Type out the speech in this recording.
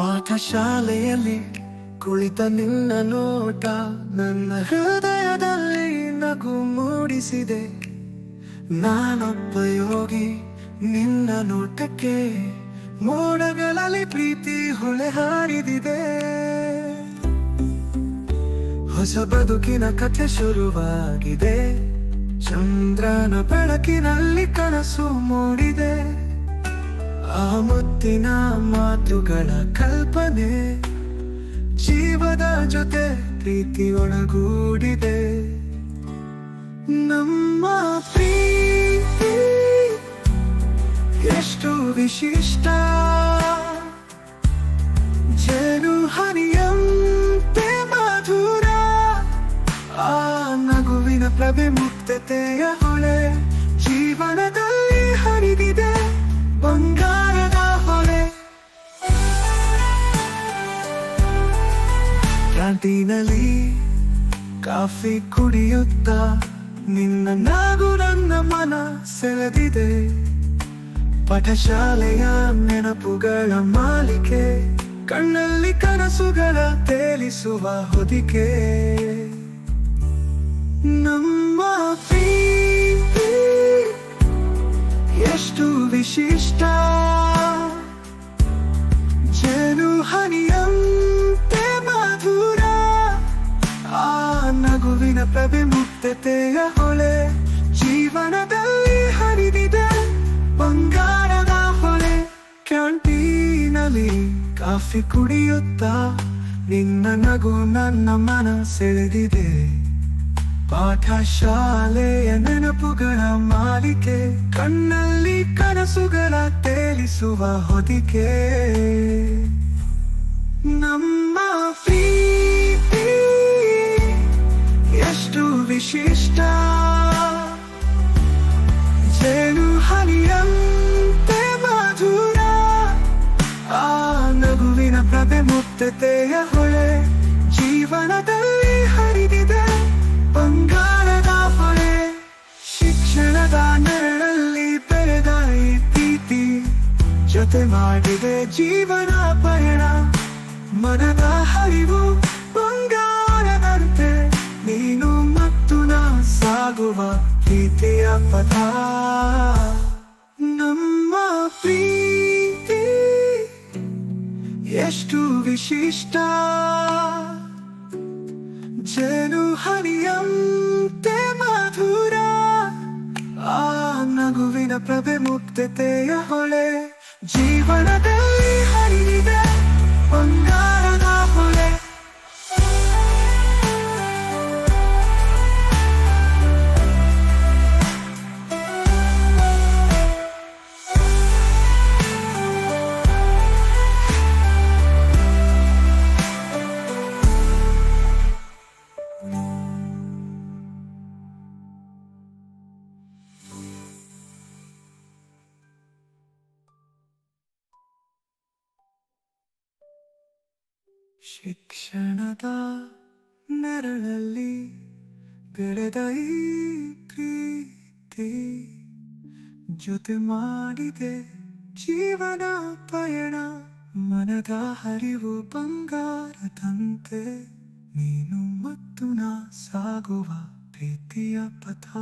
ಪಾಠಶಾಲೆಯಲ್ಲಿ ಕುಳಿತ ನಿನ್ನ ನೋಟ ನನ್ನ ಹೃದಯದಲ್ಲಿ ನಗು ಮೂಡಿಸಿದೆ. ನಾನೊಬ್ಬ ಯೋಗಿ ನಿನ್ನ ನೋಟಕ್ಕೆ ಮೋಡಗಳಲ್ಲಿ ಪ್ರೀತಿ ಹೊಳೆ ಹಾರಿದಿದೆ. ಹೊಸ ಬದುಕಿನ ಕಥೆ ಶುರುವಾಗಿದೆ. ಚಂದ್ರನ ಬೆಳಕಿನಲ್ಲಿ ಕನಸು ಮೂಡಿದೆ. ಆ ಮುತ್ತಿನ ಮಾತುಗಳ ಕಲ್ಪನೆ ಜೀವದ ಜೊತೆ ಪ್ರೀತಿ ಒಳಗೂಡಿದೆ ನಮ್ಮ ಪ್ರೀತಿ ಎಷ್ಟು ವಿಶಿಷ್ಟ. ಜೇನು ಹರಿಯಂತೆ ಮಧುರ. ಆ ನಗುವಿನ ಪ್ರಭೆ ಮುಕ್ತತೆಯ ಹೊಳೆ ಜೀವನದಲ್ಲಿ ಕ್ಯಾಂಟೀನಲ್ಲಿ ಕಾಫಿ ಕುಡಿಯುತ್ತ ನಿನ್ನ ನಾಗು ನನ್ನ ಮನ ಸೆಳೆದಿದೆ. ಪಠಶಾಲೆಯ ನೆನಪುಗಳ ಮಾಲಿಕೆ, ಕಣ್ಣಲ್ಲಿ ಕನಸುಗಳ ತೇಲಿಸುವ ಹೊದಿಕೆ. ನಮ್ಮ ಪ್ರೀತಿ ಎಷ್ಟು ವಿಶಿಷ್ಟ. ಮುಕ್ತತೆಯ ಹೊಳೆ ಜೀವನದಲ್ಲಿ ಹರಿದಿದೆ, ಬಂಗಾರದ ಹೊಳೆ. ಕ್ಯಾಂಟೀನಲ್ಲಿ ಕಾಫಿ ಕುಡಿಯುತ್ತಾ ನಿನ್ನ ನಗು ನನ್ನ ಮನ ಸೆಳೆದಿದೆ ಪಾಠಶಾಲೆಯ ನೆನಪುಗಳ ಮಾಲಿಕೆ, ಕಣ್ಣಲ್ಲಿ ಕನಸುಗಳ ತೇಲಿಸುವ ಹೊದಿಕೆ. ನಮ್ಮ ಪ್ರೀತಿ ಮುಕ್ತತೆಯ ಹೊಳೆ, ಜೀವನದಲ್ಲಿ ಹರಿದಿದೆ ಬಂಗಾರದ ಹೊಳೆ. ಶಿಕ್ಷಣದ ನೆರಳಲ್ಲಿ ಬೆಳೆದ ಪ್ರೀತಿ, ಜೊತೆ ಮಾಡಿದೆ ಜೀವನ ಪಯಣ. ಮನದ ಹರಿವು ಬಂಗಾರದಂತೆ, ನೀನು ಮತ್ತು ನಾ ಸಾಗುವ ಪ್ರೀತಿಯ ಪಥ. ವಿಶಿಷ್ಟ ಜೇನು ಹನಿಯಂತೆ ಮಧುರ? ಆ ನಗುವಿನ ಪ್ರಭೆ ಮುಕ್ತತೆಯ ಹೊಳೆ. ಜೀವನದಲ್ಲಿ ಶಿಕ್ಷಣದ ನೆರಳಲ್ಲಿ ಬೆಳೆದ ಈ ಪ್ರೀತಿ ಜೊತೆ ಮಾಡಿದೆ ಜೀವನ ಪಯಣ, ಮನದ ಹರಿವು ಬಂಗಾರದಂತೆ. ನೀನು ಮತ್ತು ನಾ ಸಾಗುವ ಪ್ರೀತಿಯ ಪಥ.